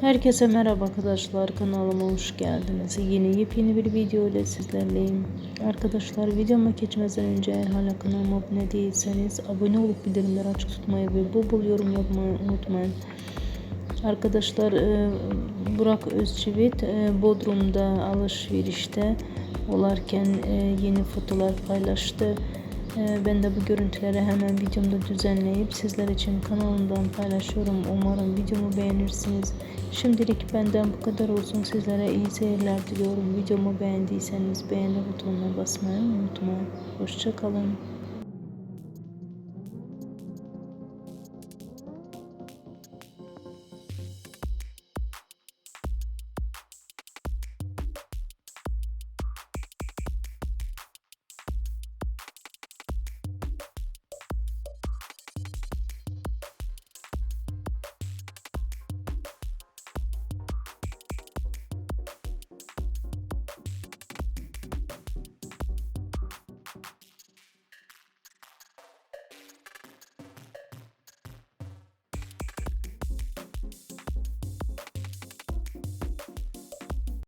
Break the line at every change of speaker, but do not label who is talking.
Herkese merhaba arkadaşlar kanalıma hoş geldiniz. Yeni yepyeni bir video ile sizlerleyim. Arkadaşlar videoma geçmeden önce eğer hala kanalıma abone değilseniz abone olup bildirimleri açık tutmayı ve bol bol yorum yapmayı unutmayın. Arkadaşlar e, Burak Özçivit e, Bodrum'da alışverişte olarken e, yeni fotolar paylaştı. E, Ben de bu görüntüleri hemen videomda düzenleyip sizler için kanalımdan paylaşıyorum. Umarım videomu beğenirsiniz. Şimdilik benden bu kadar olsun. Sizlere iyi seyirler diliyorum. Videomu beğendiyseniz beğeni butonuna basmayı unutmayın. Hoşçakalın.